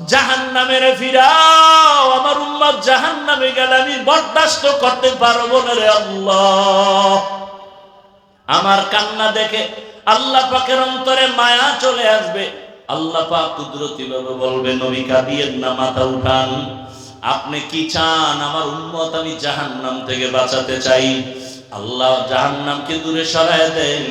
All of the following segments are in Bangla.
জাহান নামের ফিরাও, আমার উম্মত জাহান নামে গেলে আমি বরদাস্ত করতে পারব না রে আমার কান্না দেখে আল্লাহ পাকের অন্তরে মায়া চলে আসবে। আল্লাহ পাক কুদরতি ভাবে বলবে, নবী কাঁদিয়েন না, মাথা উঠান। আপনি কি চান আমার উম্মত আমি জাহান্নাম থেকে বাঁচাতে চাই? আল্লাহ জাহান্নামকে দূরে সরায় দেন।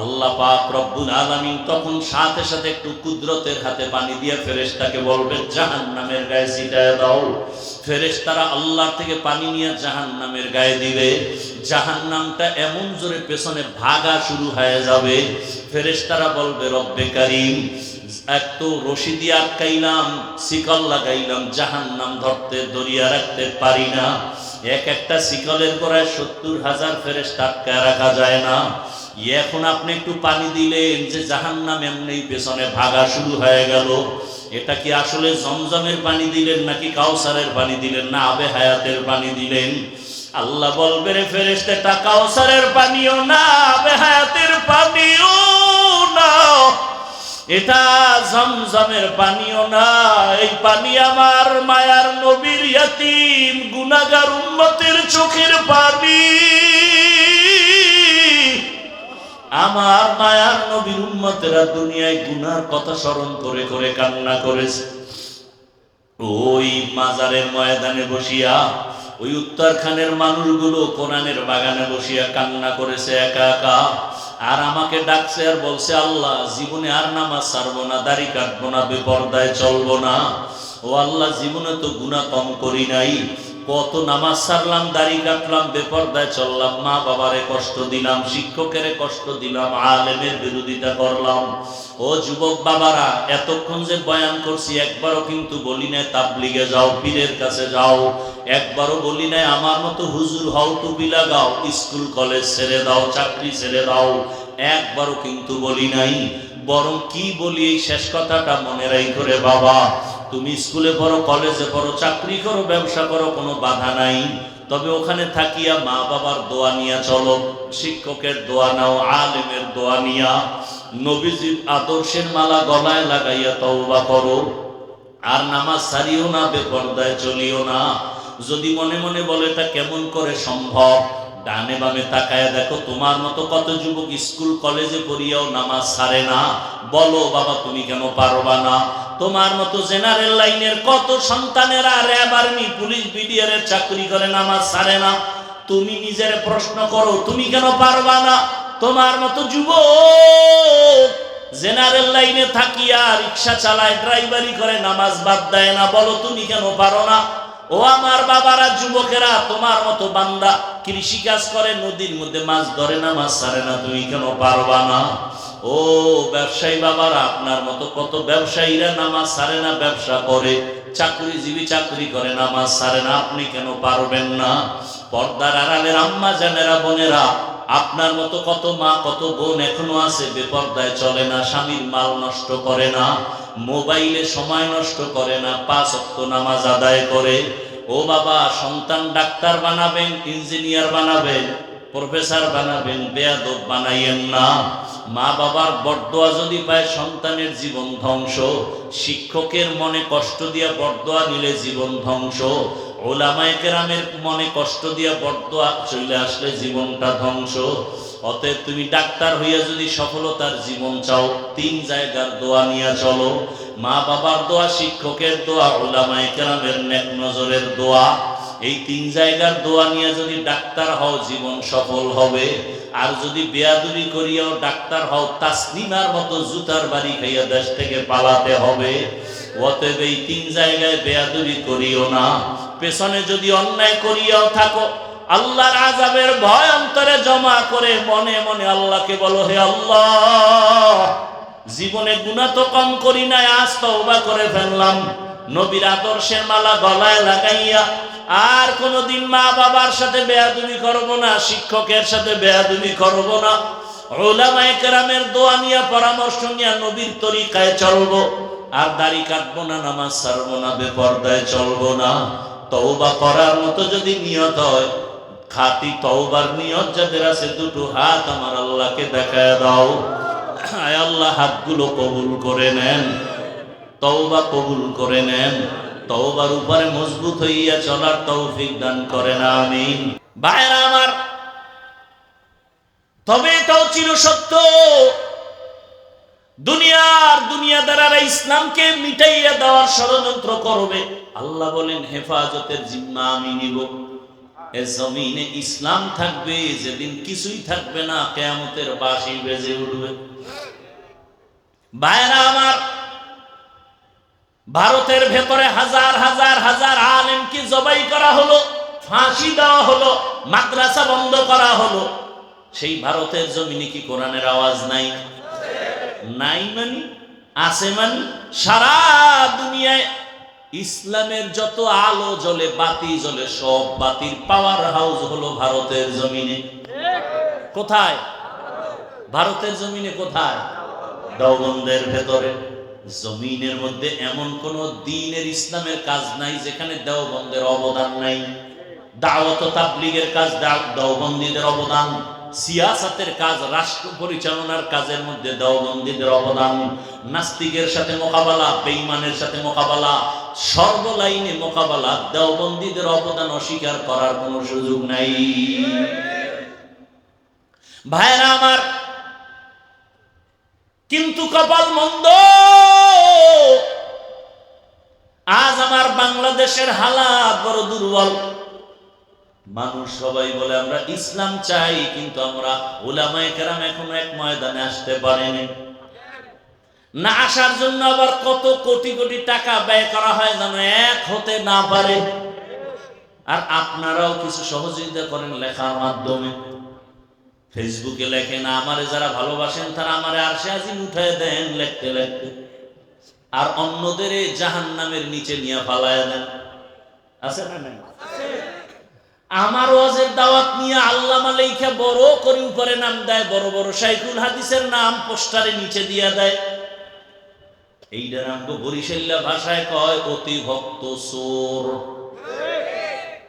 আল্লাহ পাক রব্বুল আলামিন তখন সাথে সাথে একটু কুদরতের হাতে পানি দিয়ে ফেরেশতাকে বলবে, জাহান্নামের গায়ে ছিটায় দাও। ফেরেশতারা আল্লাহ থেকে পানি নিয়ে জাহান্নামের গায়ে দিবে। জাহান্নামটা এমন জোরে পেছনে ভাগা শুরু হয়ে যাবে। ফেরেশতারা বলবে, রব্বে কারিম, এক তো রশি দিয়ে আটকাইলাম, শিকল লাগাইলাম, জাহান্নাম ধরতে, দরিয়া রাখতে পারি না। এক একটা শিকলের গোড়ায় সত্তর হাজার ফেরেশতা আটকায় রাখা যায় না। এখন আপনি একটু পানি দিলেন যে জাহান্নাম এমনি পেছনে ভাগা শুরু হয়ে গেল। এটা কি আসলে জমজমের পানি দিলেন নাকি কাউসারের পানি দিলেন? না, আবে হায়াতের পানি দিলেন। আল্লাহ বলবে রে ফেরেস্তে কাউসারের পানিও না, আবে হায়াতের পানিও না। এটা জমজমের পানিও না। এই পানি আমার মায়ার নবীর ইয়াতিম গুনাগার উম্মতের চোখের পানি। আমার মায়ার নবীর উম্মতেরা দুনিয়ায় গুনার কথা স্মরণ করে করে কান্না করেছে। ওই মাজারের ময়দানে বসিয়া, ওই উত্তরখানের মানুষগুলো কোরআনের বাগানে বসিয়া কান্না করেছে একা একা। আর আমাকে ডাকছে আর বলছে, আল্লাহ, জীবনে আর নামাজ ছাড়বো না, দাড়ি কাটবো না, বেপর্দায় চলবো না। ও আল্লাহ, জীবনে তো গুণা কম করি নাই। কত নামাজ ছাড়লাম দাড়ি কাটলাম, বেপর্দায় চললাম, মা বাবারে কষ্ট দিলাম, শিক্ষকের কষ্ট দিলাম, আলেমের বিরোধিতা করলাম। ও যুবক বাবারা, এতক্ষণ যে বয়ান করছি, একবারও কিন্তু বলি না তাবলিগে যাও, পীরের কাছে যাও। একবারও বলি না আমার মতো হুজুর হও, টুপি লাগাও, স্কুল, কলেজ ছেড়ে দাও, চাকরি ছেড়ে দাও। একবারও কিন্তু বলি নাই। বরং কি বলি এই শেষ কথাটা মনে রাই করে বাবা। তুমি স্কুলে পড়ো, কলেজে পড়ো, চাকরি করো, ব্যবসা করো, কোনো বাধা নাই। তবে ওখানে থাকিয়া মা বাবার দোয়া নিয়া চলো, শিক্ষকের দোয়া নাও, আলেমের দোয়া নিয়া। নবীজির আদর্শের মালা গলায় লাগাইয়া তওবা করো। আর নামাজ সারিও না, বেপর্দায় চলিও না। যদি মনে মনে বলে, এটা কেমন করে সম্ভব? ডানে বামে তাকায় দেখো, তোমার মতো কত যুবক স্কুল, কলেজে পড়িয়াও নামাজ ছাড়ে না। বলো, বাবা, তুমি কেন পারবা না? তোমার মতো জেনারেল লাইনের কত সন্তানেরা র্যাব আর্মি পুলিশ বিডিআর এর চাকরি করে নামাজ সারে না। তুমি নিজের প্রশ্ন করো, তুমি কেন পারবা না? তোমার মতো যুবক জেনারেল লাইনে থাকিয়া রিক্সা চালায়, ড্রাইভারি করে, নামাজ বাদ দেয় না। বলো, তুমি কেন পারো না? ও আমার বাবারা, যুবকেরা, তোমার মতো বান্দা। কৃষি কাজ করে, নদীর মধ্যে মাছ ধরে না, মাছ ছাড়ে না, তুমি কেন পারবা না? ও ব্যবসায়ী বাবারা, আপনার মতো কত ব্যবসায়ীরা নামাজ ছাড়ে না, ব্যবসা করে। চাকরিজীবী চাকরি করে নামাজ ছাড়ে না, আপনি কেন পারবেন না? পর্দার আড়ালের আম্মা, জানেরা, বোনেরা, আপনার মতো কত মা, কত বোন এখনও আছে, বেপর্দায় চলে না, স্বামীর মাল নষ্ট করে না, মোবাইলে সময় নষ্ট করে না, পাঁচ অক্ত নামাজ আদায় করে। ও বাবা, সন্তান ডাক্তার বানাবেন, ইঞ্জিনিয়ার বানাবেন, প্রফেসর বানাবেন, বেয়াদব বানাইয়েন না। মা বাবার বরদোয়া যদি পায়, সন্তানের জীবন ধ্বংস। শিক্ষকের মনে কষ্ট দিয়া বরদোয়া নিলে জীবন ধ্বংস। ওলামায়ে মনে কষ্ট দিয়া বরদোয়া চলে আসলে জীবনটা ধ্বংস। অতএব তুমি ডাক্তার হইয়া যদি সফলতার জীবন চাও, তিন জায়গার দোয়া নিয়ে চলো। মা বাবার দোয়া, শিক্ষকের দোয়া ওলামায়ে কেরামের নেক নজরের দোয়া। এই তিন জায়গার দোয়া নিয়ে যদি ডাক্তার হও, জীবন সফল হবে। আর যদি বেয়াদুরি করিয়াও ডাক্তার হও তাসলিমার মতো জুতার বাড়ি খাইয়া দেশ থেকে পালাতে হবে। অতএব এই তিন জায়গায় বেয়াদুরি করিও না। পেছনে যদি অন্যায় করিয়াও থাকো আল্লাহর আজাবের ভয় অন্তরে জমা করে মনে মনে আল্লাহকে বলো, হে আল্লাহ, জীবনে গুণা তো কম করি নাই, আজ তওবা করে ফেললাম। নবীর আদর্শের মালা গলায় লাগাইয়া আর কোনোদিন মা বাবার সাথে বেয়াদুমি করব না, শিক্ষকের সাথে বেয়াদুমি করব না। ওলামায়ে কেরামের দোয়া নিয়ে পরামর্শ নিয়ে নবীর তরিকায় চলবো। আর দাড়ি কাটবো না, নামাজ ছাড়বো না, বেপর্দায় চলবো না। তওবা করার মতো যদি নিয়ত হয় খাতি তওবার নিয়ত যাদের আছে, দুটো হাত আমার আল্লাহকে দেখায় দাও। আয় আল্লাহ, হাতগুলো কবুল করে নেন। তওবা কবুল করে নেন। তওবার উপরে মজবুত হইয়া চলার তৌফিক দান করেন, আমিন। ভাইরা আমার, তবে এটাও ছিল সত্য। দুনিয়ার দুনিয়াদারারা ইসলামকে মিটাইয়া দেওয়ার ষড়যন্ত্র করবে। আল্লাহ বলেন, হেফাজতের জিম্মা আমি নিব। এ জমিনে ইসলাম থাকবে, যেদিন কিছুই থাকবে না, কেয়ামতের বাসি বেজে উঠবে। ভাইরা আমার, ভারতের ভেতরে হাজার হাজার হাজার আলেমকে জবাই করা হলো, ফাঁসি দেওয়া হলো, মাদ্রাসা বন্ধ করা হলো। সেই ভারতের জমিনে কি কোরআনের আওয়াজ নাই? নাই মানে? আছে মানে? সারা দুনিয়ায় ইসলামের যত আলো জ্বলে, বাতি জ্বলে, সব বাতির পাওয়ার হাউস হলো ভারতের জমিনে। কোথায়? ভারতের জমিনে কোথায়? দেওবন্দের ভেতরে। জমিনের মধ্যে এমন কোন দিনের ইসলামের কাজ নাই যেখানে দেওবন্দের অবদান নাই। দাওয়াত তাবলিগের কাজ দেওবন্দীদের অবদান। সিয়াসাতের কাজ, রাষ্ট্র পরিচালনার কাজের মধ্যে দেওবন্দীদের অবদান, নাস্তিকের সাথে মোকাবেলা, বেঈমানের সাথে মোকাবেলা, সর্বলাইনে মোকাবেলা, দেওবন্দীদের অবদান অস্বীকার করার কোনো সুযোগ নাই। ভাইরা আমার, কিন্তু কপাল মন্দ। আজ আমার বাংলাদেশের হালাত বড় দুর্বল। মানুষ সবাই বলে, আমরা ইসলাম চাই, কিন্তু আমরা ওলামায়ে কেরাম এখনও এক ময়দানে আসতে পারেনি। না আসার জন্য আবার কত কোটি কোটি টাকা ব্যয় করা হয় যেন এক হতে না পারে। আর আপনারাও কিছু সহযোগিতা করেন লেখার মাধ্যমে। ফেসবুকে লেখেন, আমারে যারা ভালোবাসেন, তারা আমারে আরশে আজিম উঠায় দেন, লিখতে লিখতে। আর অন্যদের জাহান নামের নিচে নিয়ে ফালায় দেন। আছে না নাই? আমার ওয়াজের দাওয়াত নিয়ে আল্লামা লেখা বড় করে উপরে নাম দেয়, বড় বড় সাইকুল হাদিসের নাম পোস্টারে নিচে দিয়া দেয়। এইটা নাম তো বরিশাল্লা ভাষায় কয় অতি ভক্ত সোর।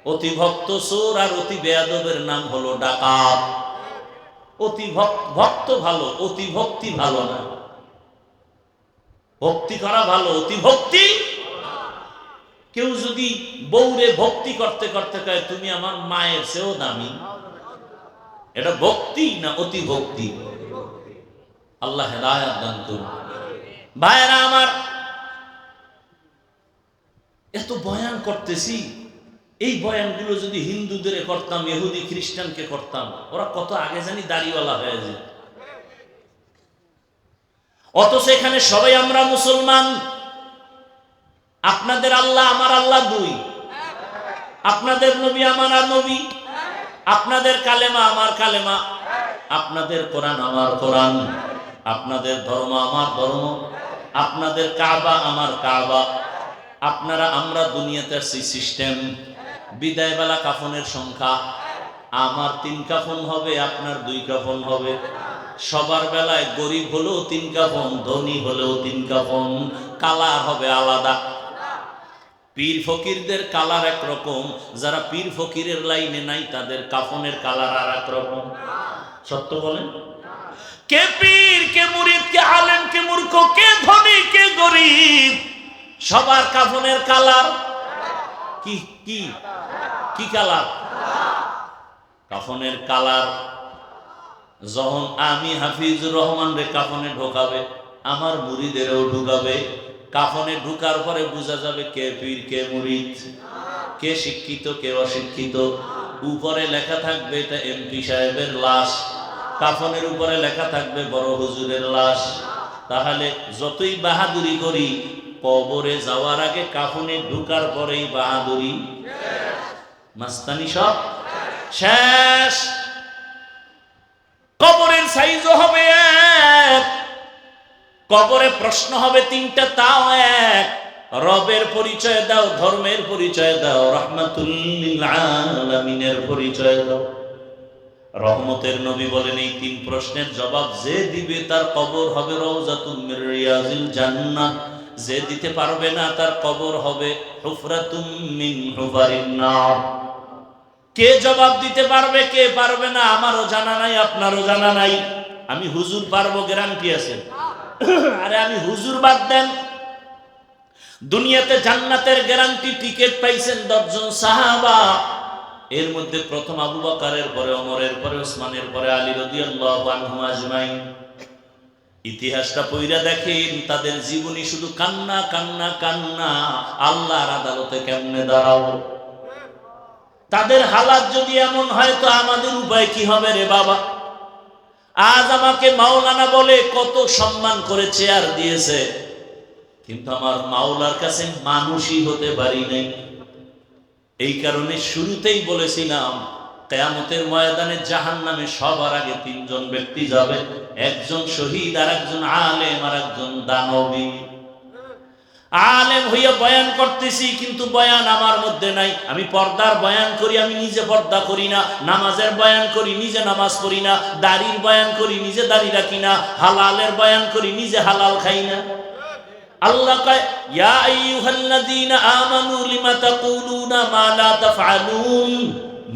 অতি ভক্ত সোর আর অতি বেয়াদবের নাম হলো ডাকাত। অতি ভক- ভক্ত ভালো অতি ভক্তি ভালো না। ভক্তি করা ভালো অতি ভক্তি কেউ যদি বউরে ভক্তি করতে করতে কয়, তুমি আমার মায়ের চেয়েও দামি। এটা ভক্তি না অতি ভক্তি? আল্লাহ ভাইয়েরা আমার, এত বয়ান করতেছি, এই বয়ানগুলো যদি হিন্দুদের করতাম, ইহুদি খ্রিস্টানকে করতাম, ওরা কত আগে জানি দাড়িওয়ালা হয়ে যেত। অথচ এখানে সবাই আমরা মুসলমান আপনাদের আল্লাহ আমার আল্লাহ দুই। আপনাদের নবী আমার আর নবী। আপনাদের কালেমা আমার কালেমা। আপনাদের কোরআন আমার কোরআন। আপনাদের ধর্ম আমার ধর্ম। আপনাদের কাবা আমার কাবা। আপনারা, আমরা দুনিয়াতে আসছি সিস্টেম বিদায় বেলা কাফনের সংখ্যা। আমার তিন কাফন হবে, আপনার দুই কাফন হবে। সবার বেলায় গরিব হলেও তিন কাফন, ধনী হলেও তিন কাফন। কালার হবে আলাদা। পীর ফকিরদের কালার একরকম, যারা পীর ফকিরের লাইনে নাই, তাদের কাফনের কালার আর এক রকম সত্য বলেন? কে পীর, কে মুরিদ, কে আলেম, কে মূর্খ, কে ধনী, কে গরিব? সবার কাফনের কালার। কি কি কি কালার? কাফনের কালার। যখন আমি হাফিজুর রহমান রে কাফনে ঢোকাবে, আমার মুড়িদেরও ঢুকাবে। কাফনে ঢুকার পরে বোঝা যাবে কে পীর, কে মুরিদ, কে শিক্ষিত, কে অশিক্ষিত। উপরে লেখা থাকবে এটা এমপি সাহেবের লাশ, কাফনের উপরে লেখা থাকবে বড় হুজুরের লাশ। তাহলে যতই বাহাদুরি করি, কবরে যাওয়ার আগে কাফনে ঢুকার পরেই বাহাদুরি। মাস্তানি সব শেষ। কবরের সাইজও হবে এক। কবরে প্রশ্ন হবে তিনটা, তাও এক। রবের পরিচয় দাও, ধর্মের পরিচয় দাও রহমাতুল্লিল পরিচয় দাও। রহমতের নবী বলেন এই তিন প্রশ্নের জবাব, যে দিবে তার কবর হবে জান্নাহ। যে দিতে পারবে না তার কবর হবে কে জবাব দিতে পারবে, কে পারবে না, আমারও জানা নাই, আপনারও জানা নাই। আমি হুজুর পারব, গ্যারান্টি আছে। আরে আমি হুজুর বাদ দেন। দুনিয়াতে জান্নাতের গ্যারান্টি টিকিট পাইছেন দশজন সাহাবা। এর মধ্যে প্রথম আবু বকারের পরে অমরের পরে ওসমানের পরে আলী রাদিয়াল্লাহু আনহু ইতিহাসটা পইরা দেখেন, তাদের জীবনী শুধু কান্না কান্না কান্না। আল্লাহর আদালতে কেমনে দাঁড়াবো? তাদের হালাত যদি এমন হয় তো আমাদের উপায় কি হবে রে বাবা? আজ আমাকে মাওলানা বলে কত সম্মান করে চেয়ার দিয়েছে। কিন্তু আমার মাওলার কাছে মানুষই হতে পারি নাই। এই কারণে শুরুতেই বলেছিলাম, কেয়ামতের ময়দানে জাহান নামে সবার আগে তিনজন ব্যক্তি যাবে, একজন শহীদ আর একজন আলেম আর একজন দানবী। আলেম হইয়া বয়ান করতেছি, কিন্তু বয়ান আমার মধ্যে নাই। আমি পর্দার বয়ান করি, আমি নিজে পর্দা করি না। নামাজের বয়ান করি, নিজে নামাজ পড়ি না। দাড়ির বয়ান করি, নিজে দাড়ি রাখি না। হালালের বয়ান করি, নিজে হালাল খাই না। আল্লাহ কয়, ইয়া আইয়ুহাল্লাযীনা আমানু লিমা তাকুলুনা মা লা তাফআলুন?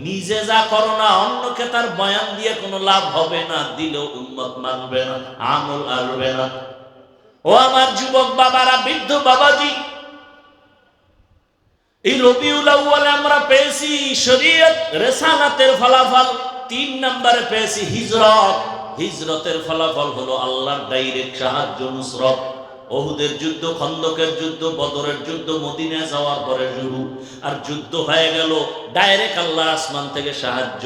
নিজে যা করো না, অন্যকে তার বয়ান দিয়ে কোনো লাভ হবে না। দিলেও উম্মত মানবে না, আমল আসবে না। ও আমার যুবক বাবারা, বৃদ্ধ বাবাজি, এই রবিউল আউয়ালে আমরা পেয়েছি শরীয়ত রেসানাতের ফলাফল, তিন নম্বরে পেয়েছি হিজরত। হিজরতের ফলাফল হলো আল্লাহর ডাইরেক্ট সাহায্য নুসরত। ওহুদের যুদ্ধ, খন্দকের যুদ্ধ, বদরের যুদ্ধ, মদিনায় যাওয়ার পরে শুরু। আর যুদ্ধ হয়ে গেল, ডাইরেক্ট আল্লাহ আসমান থেকে সাহায্য।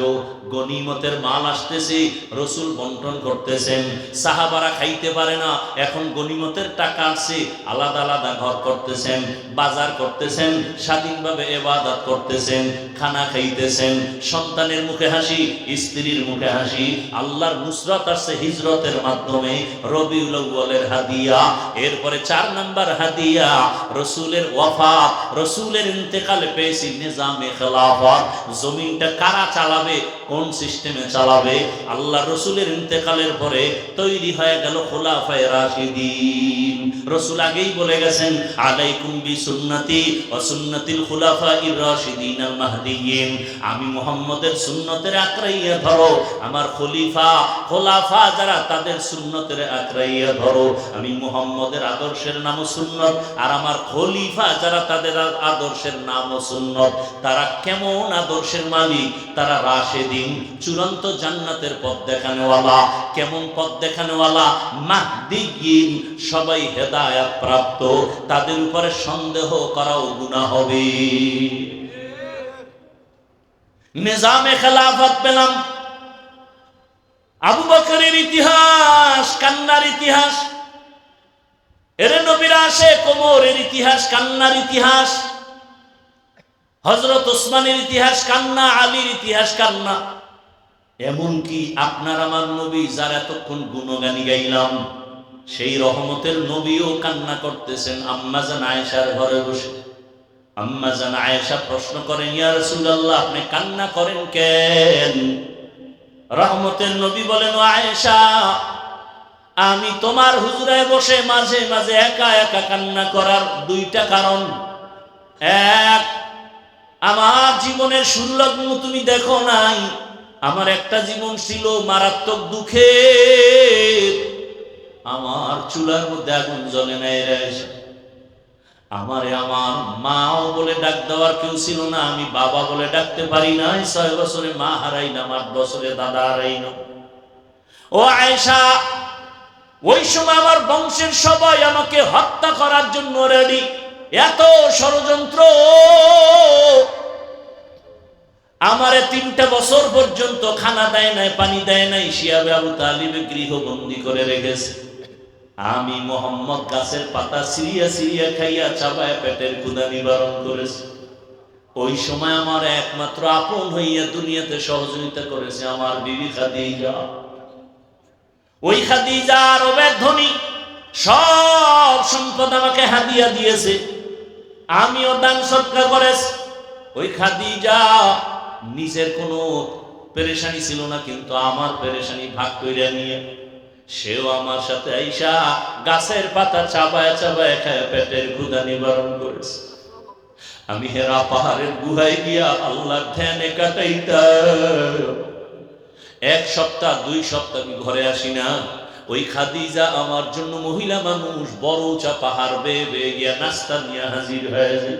গনিমতের মাল আসতেছে, রসুল বন্টন করতেছেন। সাহাবারা খাইতে পারে না, এখন গনিমতের টাকা আসছে আলাদা আলাদা ঘর করতেছেন, বাজার করতেছেন, স্বাধীনভাবে এবাদত করতেছেন, খানা খাইতেছেন। সন্তানের মুখে হাসি, স্ত্রীর মুখে হাসি। আল্লাহর নুসরত আসছে হিজরতের মাধ্যমে, রবিউল হাদিয়া। এরপরে চার নাম্বার হাদিয়া, রসুলের ওয়াফাত, রসুলের ইন্তেকালে পেয়েছি নিজামে খেলাফত। জমিনটা কারা চালাবে, কোন সিস্টেমে চালাবে? আল্লাহ রসুলের ইন্তেকালের পরে তৈরি হয়ে গেল খোলাফায় রাশিদিন। রসুল আগেই বলে গেছেন, আলাইকুম বি সুন্নতি ও সুন্নতিল খুলাফা ইর রাশিদিন আল মাহদিয়িন আমি মুহাম্মদের সুন্নতের আঁকড়াইয়া ধরো, আমার খলিফা, খোলাফা যারা তাদের সুন্নতের আঁকড়াইয়া ধরো। আমি মুহাম্মদের আদর্শের নাম সুন্নত। আর আমার খলিফা যারা তাদের আদর্শের নাম সুন্নত, তারা কেমন আদর্শের মালিক? তারা রাশেদিন, চূড়ান্ত জান্নাতের পথ দেখানেওয়ালা। কেমন পথ দেখানেওয়ালা? মাহদিয়িন সবাই হেদায়াত প্রাপ্ত তাদের উপরে সন্দেহ করাও গুনাহ হবে। নিজামে খেলাফত পেলাম। আবু বকরের ইতিহাস, কান্নার ইতিহাস। এর নবীর আসে কোমরের ইতিহাস, কান্নার ইতিহাস। হজরত ওসমানের ইতিহাস কান্না, আলীর ইতিহাস কান্না। এমনকি আপনার আমার নবী যার এতক্ষণ গুণগানি গাইলাম, সেই রহমতের নবীও কান্না করতেছেন। আম্মাজান আয়েশার ঘরে বসে। আম্মাজান আয়েশা প্রশ্ন করেন, ইয়া রাসূলুল্লাহ, আপনি কান্না করেন কেন? রহমতের নবী বলেন আয়েশা আমি তোমার হুজুরায় বসে মাঝে মাঝে একা একা কান্না করার দুইটা কারণ। এক, আমার জীবনের সুলগ্ন তুমি দেখো নাই। আমার একটা জীবন ছিল মারাত্মক দুঃখের। আমার চুলার মধ্যে আগুন জ্বলে নেয় আমারে আমার মাও বলে ডাক দেওয়ার কেউ ছিল না, আমি বাবা বলে ডাকতে পারি না ছয় বছরে মা হারাই না আট বছরে দাদা হারাই না ও আয়েশা ওই সময় আমার বংশের সবাই আমাকে হত্যা করার জন্য রেডি এত ষড়যন্ত্র। আমারে তিনটা বছর পর্যন্ত খানা দেয় নাই, পানি দেয় নাই, শিয়াবে আবু তালিবে গৃহবন্দী করে রেখেছে। আমি মোহাম্মদ গাছের পাতা সিরিয়া সিরিয়া খাইয়া চাবায় পেটের ক্ষুদা নিবারণ করেছি। ওই সময় আমার একমাত্র আপন হইয়া দুনিয়াতে সহযোগিতা করেছে, আমার বিবি খাদিজা। ওই খাদিজার অবেদ ধনী সব সম্পদ আমাকে হাদিয়া দিয়েছে। আমিও দান সৎকার করেছি। ওই খাদিজা নিজের কোনো পেরেশানি ছিল না, কিন্তু আমার পেরেশানি ভাগ করে নিয়ে সেও আমার সাথে আইসা গাছের পাতা চাবায় চাবায় খায়, পেটের ক্ষুদা নিবারণ করেছে। আমি হেরা পাহাড়ের গুহায় গিয়া আল্লাহর ধ্যানে কাটাইতাম। এক সপ্তাহ, দুই সপ্তাহ আমি ঘরে আসি না। ওই খাদিজা আমার জন্য মহিলা মানুষ, বড় উঁচা পাহাড় বেয়ে বেয়ে গিয়া নাস্তা নিয়ে হাজির হয়েছে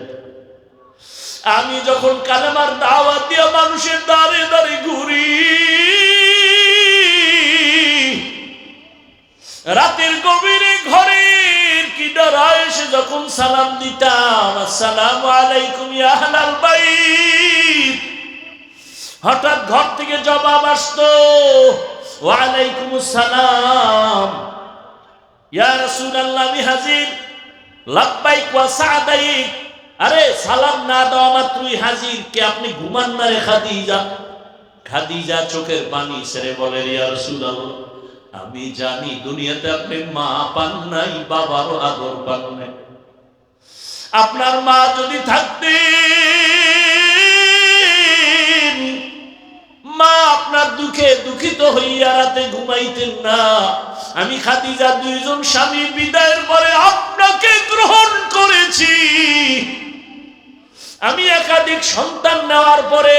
আমি যখন কালেমার দাওয়াত দিয়া মানুষের দাঁড়ে দাঁড়ে ঘুরি, রাতের গভীরে ঘরের কি ডরা এসে যখন সালাম দিতাম, আসসালামু আলাইকুম আহলাল বাইত। হঠাৎ ঘর থেকে জবাব আসতো, ওয়ালাইকুম আসসালাম। ইয়া রাসূলুল্লাহ, আমি হাজির। লাব্বাইক ওয়া সাদাইক। আরে, সালাম না দেওয়া মাত্রই হাজির। কে আপনি ঘুমান না রে খাদিজা? খাদিজা চোখের পানি ছেড়ে বলে, ইয়া রাসূলুল্লাহ, আমি জানি দুনিয়াতে আপনি মা পান নাই, বাবারও আদর পান নাই। আপনার মা যদি থাকতেন মা, আপনার দুঃখে দুঃখিত হইয়া রাতে ঘুমাইতেন না। আমি খাদিজা দুইজন স্বামী বিদায়ের পরে আপনাকে গ্রহণ করেছি। আমি একাধিক সন্তান নেওয়ার পরে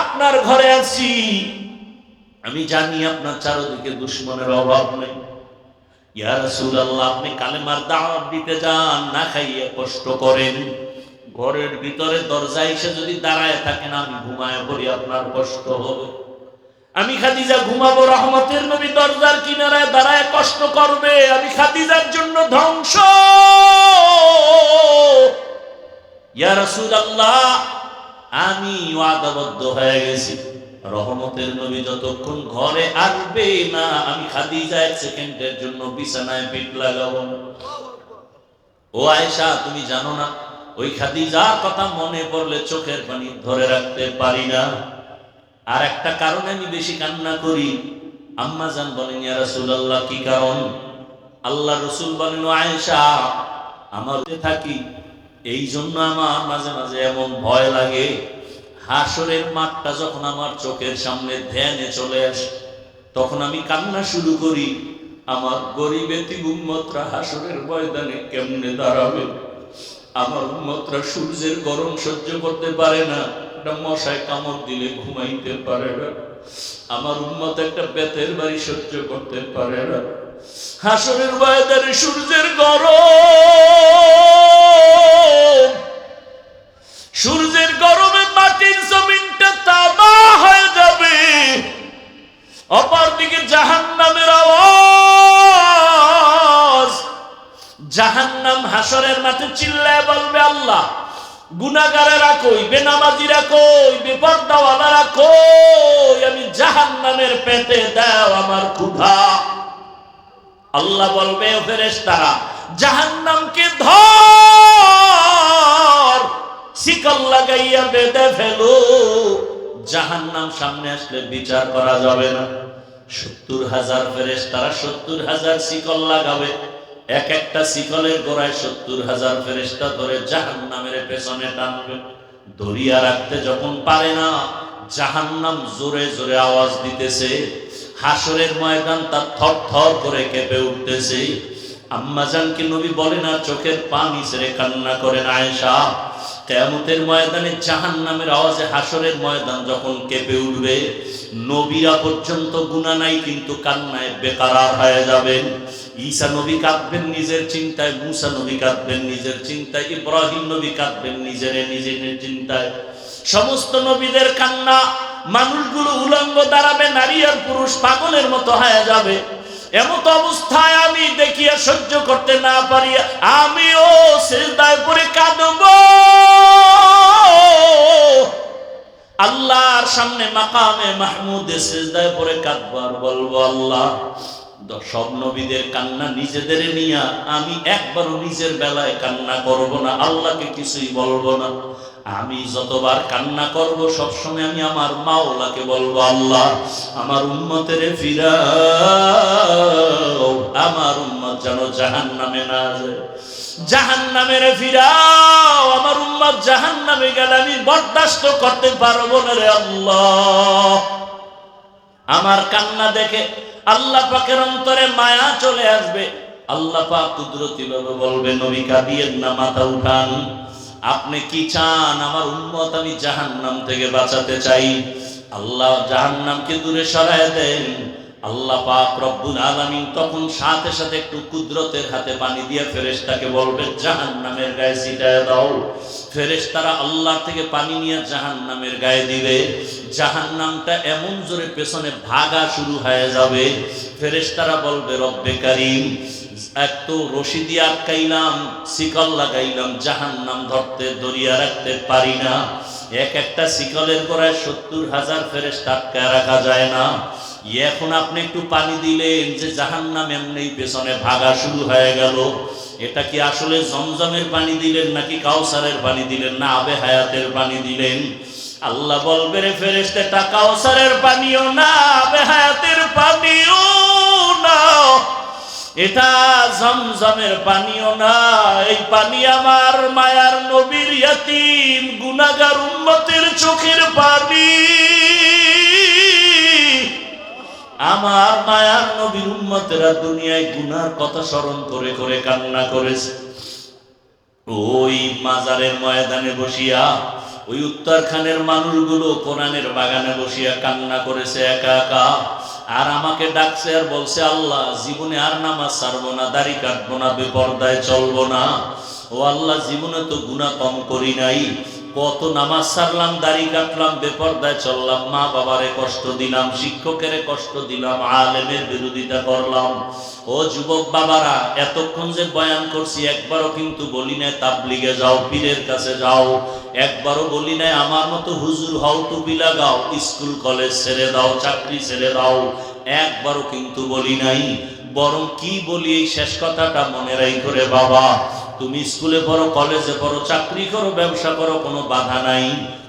আপনার ঘরে আছি। আমি জানি আপনার চারদিকে দুশ্মনের অভাব নেই। ইয়া রাসূলুল্লাহ, আপনি কালেমার দাওয়াত দিতে যান, না খাইয়ে কষ্ট করেন। ঘরের ভিতরে দরজা এসে যদি দাঁড়ায় থাকেন, আমি ঘুমায় পড়ি, আপনার কষ্ট হবে। আমি খাদিজা ঘুমাবো, রহমতের নবী দরজার কিনারায় দাঁড়ায় কষ্ট করবে। আমি খাদিজার জন্য ধ্বংস! ইয়া রাসূলুল্লাহ, আমি ওয়াদাবদ্ধ হয়ে গেছি। রহমতের নবী যতক্ষণ ঘরে আসবে না, আমি খাদিজা এক সেকেন্ডের জন্য বিছানায় পিঠ লাগাবো। ও আয়েশা, তুমি জানো না ওই খাদিজার কথা মনে পড়লে চোখের পানি ধরে রাখতে পারি না। আর একটা কারণে আমি বেশি কান্না করি। আম্মা জান বলেন রাসূলুল্লাহ, কি কারণ? আল্লাহ রসুল বলেন, আয়েশা, আমার থাকি। এই জন্য আমার মাঝে মাঝে এমন ভয় লাগে। হাসরের মাঠটা যখন আমার চোখের সামনে ধ্যানে চলে আসে, তখন আমি কান্না শুরু করি। আমার গরিবেতি উম্মতরা হাসরের ময়দানে কেমনে দাঁড়াবে? আমার উম্মতরা সূর্যের গরম সহ্য করতে পারে না। একটা মশায় কামড় দিলে ঘুমাইতে পারে না। আমার উম্মত একটা বেতের বাড়ি সহ্য করতে পারে না। হাসরের ময়দানে সূর্যের গরম। সূর্যের গরমে মাটির জমিনটা তামা হয়ে যাবে। অপর দিকে জাহান নামের আওয়াজ। জাহান্নাম হাসরের মাঠে চিল্লায় বলবে আল্লাহ গুনাগারেরা কই, বেনামাজিরা কই, বেপর্দাওয়ালারা কই, আমি জাহান্নামের পেটে দাও আমার ক্ষুধা। আল্লাহ বলবে, ও ফেরেশতারা, জাহান্নামকে ধর, শিকল লাগাইয়া বেঁধে ফেলো। জাহান্নাম সামনে আসলে বিচার করা যাবে না। সত্তর হাজার ফেরেস তারা সত্তর হাজার শিকল লাগাবে। এক একটা শিকলের গোড়ায় সত্তর হাজার ফেরেস্তা ধরে জাহান্নামের পেছনে টানবে। দরিয়া রাখতে যখন পারে না, জাহান্নাম জোরে জোরে আওয়াজ দিতেছে। হাসরের ময়দান তার থর থর করে কেঁপে উঠতেছে। আম্মাজানকে নবী বলেন আর চোখের পানি ছেড়ে কান্না করেন আয়েশা? কেয়ামতের ময়দানে জাহান নামের আওয়াজে হাসরের ময়দান যখন কেঁপে উঠবে, নবীরা পর্যন্ত গুণা নাই, কিন্তু কান্নায় বেকারার হয়ে যাবেন। ঈসা নবী কাঁদবেন নিজের চিন্তায়, মুসা নবী কাঁদবেন নিজের চিন্তায়, ইব্রাহিম নবী কাঁদবেন নিজের নিজের চিন্তায়। সমস্ত নবীদের কান্না, মানুষগুলো উলঙ্গ দাঁড়াবে, নারী আর পুরুষ পাগলের মতো হয়ে যাবে। এমত অবস্থায় আমি দেখিয়া সহ্য করতে না পারি আমিও সেজদায় পরে কাঁদব। আল্লাহর সামনে মাকামে মাহমুদে সেজদায় পরে কাঁদবো আর বলব আল্লাহ সব নবীদের কান্না নিজেদের নিয়া আমি একবারও নিজের বেলায় কান্না করব না, আল্লাহকে কিছুই বলব না। আমি যতবার কান্না করব, সবসময় আমি আমার মাওলাকে বলব, আল্লাহ, আমার উম্মতের ফিরাও, আমার উম্মত যেন জাহান নামে না যায়। জাহান নামের ফিরাও, আমার উম্মত জাহান নামে গেলে আমি বরদাস্ত করতে পারব না রে আল্লাহ। আমার কান্না দেখে আল্লাহ পাকের অন্তরে মায়া চলে আসবে। আল্লাহ পাক কুদরতি ভাবে বলবে, নবী কাঁদিয়েন না, মাথা উঠান। আপনি কি চান আমার উন্মত আমি জাহান্নাম থেকে বাঁচাতে চাই? আল্লাহ জাহান্নামকে দূরে সরায় দেন। আল্লাহ পাক রব্বুল আলামিন তখন সাথে সাথে একটু কুদরতের হাতে পানি দিয়ে ফেরেশতাকে বলবে, জাহান্নামের গায়ে ছিটায় দাও। ফেরেশতারা আল্লাহ থেকে পানি নিয়ে জাহান্নামের গায়ে দিবে। জাহান্নামটা এমন জোরে পেছনে ভাগা শুরু হয়ে যাবে। ফেরেশতারা বলবে, রব্বে কারিম, এক তো রশি দিয়ে আটকাইলাম, শিকল লাগাইলাম, জাহান্নাম ধরতে, দরিয়া রাখতে পারি না। এক একটা শিকলের গোড়ায় সত্তর হাজার ফেরেস্তা আটকায় রাখা যায় না। এখন আপনি একটু পানি দিলেন যে জাহান্নাম এমনি পেছনে ভাগা শুরু হয়ে গেল। এটা কি আসলে জমজমের পানি দিলেন নাকি কাউসারের পানি দিলেন? না, আবে হায়াতের পানি দিলেন। আল্লাহ বলবে রে ফেরেস্তেটা কাউসারের পানিও না, আবে হায়াতের পানিও না। এটা জমজমের পানিও না। এই পানি আমার মায়ার নবীর ইয়াতিম গুনাগার উম্মতের চোখের পানি। আমার মায়ার নবীর উম্মতেরা দুনিয়ায় গুনার কথা স্মরণ করে করে কান্না করেছে। ওই মাজারের ময়দানে বসিয়া, ওই উত্তরখানের মানুষগুলো কোরআনের বাগানে বসিয়া কান্না করেছে একা একা। আর আমাকে ডাকছে আর বলছে, আল্লাহ, জীবনে আর নামাজ ছাড়বো না, দাড়ি কাটবো না, বেপর্দায় চলবো না। ও আল্লাহ, জীবনে তো গুণা কম করি নাই। কত নামাজ ছাড়লাম দাড়ি কাটলাম, বেপর্দায় চললাম। মা বাবারে কষ্ট দিলাম, শিক্ষকের কষ্ট দিলাম, আলেমের বিরোধিতা করলাম। ও যুবক বাবারা, এতক্ষণ যে বয়ান করছি, একবারও কিন্তু বলি নাই, তাবলিগে যাও, পীরের কাছে যাও। একবারও বলি নাই, আমার মতো হুজুর হও, টুপি লাগাও, স্কুল, কলেজ ছেড়ে দাও, চাকরি ছেড়ে দাও। একবারও কিন্তু বলি নাই। বরং কি বলি এই শেষ কথাটা মনে রাই করে বাবা। তুমি স্কুলে পড়ো, কলেজে পড়ো, চাকরি করো, ব্যবসা করো, কোনো বাধা নাই।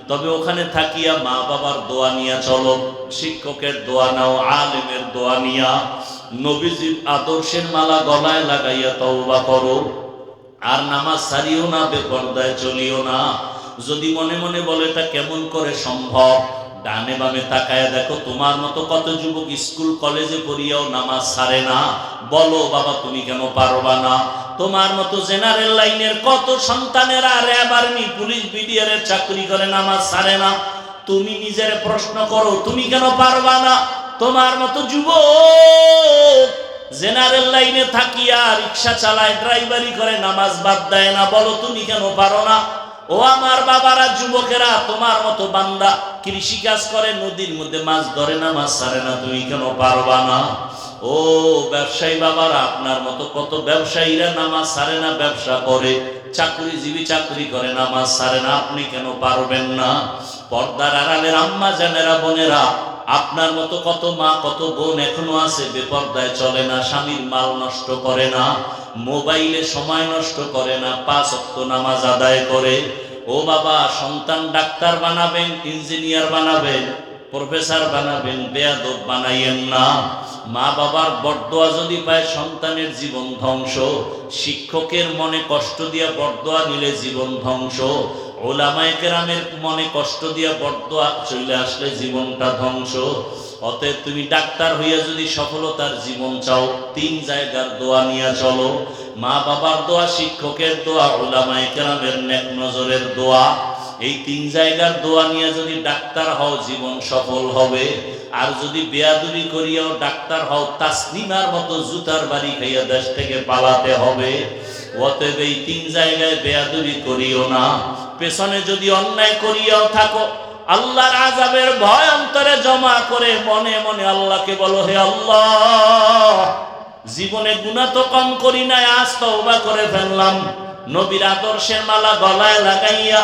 তবে ওখানে থাকিয়া মা বাবার দোয়া নিয়া চলো, শিক্ষকের দোয়া নাও, আলেমের দোয়া নিয়া। নবীজির আদর্শের মালা গলায় লাগাইয়া তওবা করো। আর নামাজ সারিও না, বেপর্দায় চলিও না। যদি মনে মনে বলে তা কেমন করে সম্ভব? ডানে বামে তাকায় দেখো, তোমার মতো কত যুবক স্কুল, কলেজে পড়িয়াও নামাজ সারে না। বলো, বাবা, তুমি কেন পারবা না? তোমার মতো জেনারেল লাইনের কত সন্তানেরা র্যাব আর্মি পুলিশ বিডিআর চাকরি করে নামাজ সারে না? তুমি নিজের প্রশ্ন করো, তুমি কেন পারবা না? তোমার মতো যুবক জেনারেল লাইনে থাকিয়া রিক্সা চালায়, ড্রাইভারি করে, নামাজ বাদ দেয় না। বলো, তুমি কেন পারো না? ও আমার বাবারা, যুবকেরা, তোমার মতো বান্দা কৃষি কাজ করে, নদীর মধ্যে মাছ ধরে না, মাছ ছাড়ে না, তুমি কেন পারবা না? ও ব্যবসায়ী বাবারা, আপনার মতো কত ব্যবসায়ীরা নামাজ ছাড়ে না, ব্যবসা করে, চাকরিজীবী চাকরি করে নামাজ ছাড়ে না, আপনি কেন পারবেন না? পর্দার আড়ালের আম্মা জানেরা, বোনেরা আপনার মতো কত মা, কত বোন এখনও আছে, বেপর্দায় চলে না, স্বামীর মাল নষ্ট করে না, মোবাইলে সময় নষ্ট করে না, পাঁচ অক্ত নামাজ আদায় করে। ও বাবা, সন্তান ডাক্তার বানাবেন, ইঞ্জিনিয়ার বানাবেন, প্রফেসর বানাবেন, বেয়াদব বানাইয়েন না। মা বাবার বরদোয়া যদি পায়, সন্তানের জীবন ধ্বংস। শিক্ষকের মনে কষ্ট দিয়া বরদোয়া নিলে জীবন ধ্বংস। ওলামায়ে কেরামের মনে কষ্ট দিয়া বরদোয়া চলে আসলে জীবনটা ধ্বংস। অতএব তুমি ডাক্তার হইয়া যদি সফলতার জীবন চাও, তিন জায়গার দোয়া নিয়ে চলো। মা বাবার দোয়া, শিক্ষকের দোয়া ওলামায়ে কেরামের নেক নজরের দোয়া। এই তিন জায়গার দোয়া নিয়ে যদি ডাক্তার হও, জীবন সফল হবে। আর যদি বেয়াদুরি করিয়াও ডাক্তার হও তাসলিমার মতো জুতার বাড়ি খাইয়া দেশ থেকে পালাতে হবে। অতএব এই তিন জায়গায় বেয়াদুরি করিও না। পেছনে যদি অন্যায় করিয়াও থাকো, আল্লাহর আজাবের ভয় অন্তরে জমা করে মনে মনে আল্লাহকে বলো, হে আল্লাহ, জীবনে গুণা তো কম করি নাই, আজ তওবা করে ফেললাম। নবীর আদর্শের মালা গলায় লাগাইয়া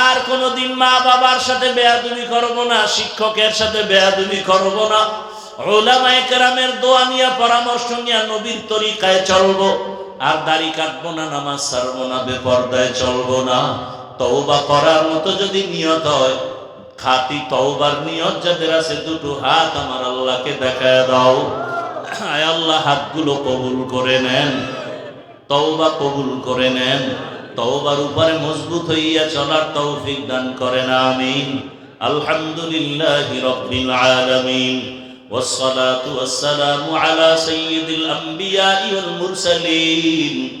আর কোনোদিন মা বাবার সাথে বেয়াদুবি করব না, শিক্ষকের সাথে বেয়াদুবি করব না। ওলামায়ে কেরামের দোয়া নিয়া পরামর্শ নিয়ে নবীর তরিকায় চলবো। আর দাড়ি কাটবো না, নামাজ ছাড়বো না, বেপর্দায় চলবো না। তওবা করার মতো যদি নিয়ত হয় খাতি তওবার নিয়ত যাদের আছে দুটো হাত আমার আল্লাহকে দেখায় দাও আয় আল্লাহ হাতগুলো কবুল করে নেন তওবা কবুল করে নেন তওবার উপরে মজবুত হইয়া চলার তৌফিক দান করেন আমিন আলহামদুলিল্লাহি রাব্বিল আলামিন والصلاة والسلام على سيد الأنبياء والمرسلين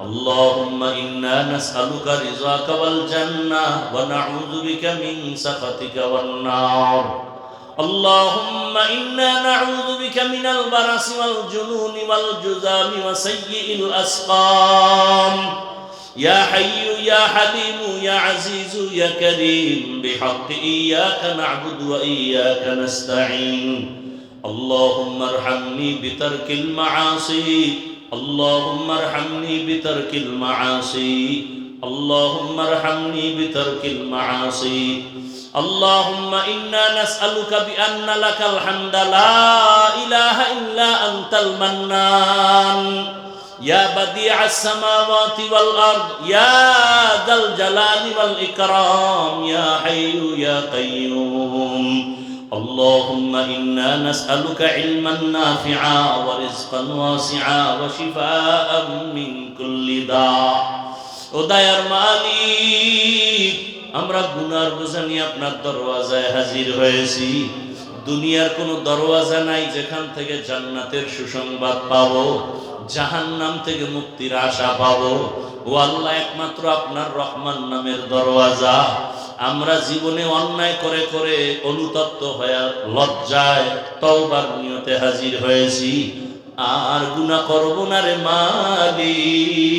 اللهم إنا نسألك رضاك والجنة ونعوذ بك من سخطك والنار. اللهم إنا نعوذ بك من البرص والجنون والجذام وسيء الأسقام. يا حي يا حليم يا عزيز يا كريم بحق إياك نعبد وإياك نستعين. اللهم ارحمني بترك المعاصي اللهم ارحمني بترك المعاصي. اللهم ارحمني بترك المعاصي. اللهم إنا نسألك بأن لك الحمد. لا إله إلا أنت المنان. يا بديع السماوات والأرض يا ذا الجلال والإكرام يا حي يا قيوم. اللهم إنا نسألك علما نافعا ورزقا واسعا وشفاء من كل داء ودير মালিক আমরা গুনার বোঝা নিয়ে আপনার দরওয়াজায় হাজির হয়েছি দুনিয়ার কোনো দরওয়াজা নাই যেখান থেকে জান্নাতের সুসংবাদ পাবো জাহান্নাম থেকে মুক্তির আশা পাবো ও আল্লাহ একমাত্র আপনার রহমান নামের দরওয়াজা আমরা জীবনে অন্যায় করে করে অনুতপ্ত হয়ে লজ্জায় তওবার নিয়তে হাজির হয়েছি। আর গুনাহ করব না রে মালিক।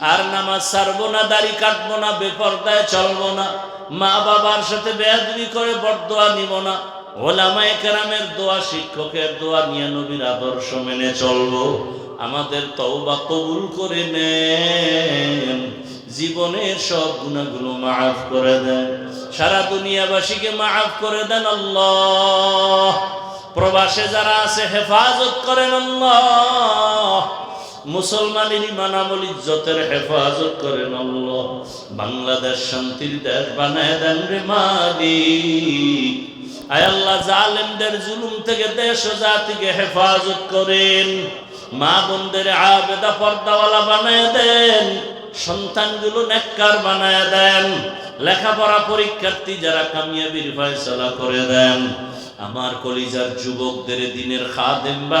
আর নামাজ ছাড়বো না, দাড়ি কাটবো না, বেপর্দায় চলবো না, মা বাবার সাথে বেয়াদবি করে বরদোয়া নিব না। ওলামায়ে কেরামের দোয়া, শিক্ষকের দোয়া নিয়ে নবীর আদর্শ মেনে চলবো। আমাদের তওবা কবুল করে নেন। জীবনের সব গুণাগুলো মাফ করে দেন। সারা দুনিয়াবাসীকে মাফ করে দেন আল্লাহ। প্রবাসে যারা আছে, হেফাজত করেন আল্লাহ। মুসলমানের ইমান ইজ্জতের হেফাজত করেন আল্লাহ। বাংলাদেশ শান্তির দেশ বানায় দেন রে মালিক। আয় আল্লাহ, জালেমদের জুলুম থেকে দেশ ও জাতিকে হেফাজত করেন। মা বোনদের আবেদা পর্দাওয়ালা বানায় দেন। সন্তানগুলো নেককার বানায় দেন। লেখাপড়া পরীক্ষার্থী যারা কামিয়াবির ফয়সালা করে দেন। আমার কলিজার যুবকদের দিনের খাদেম বান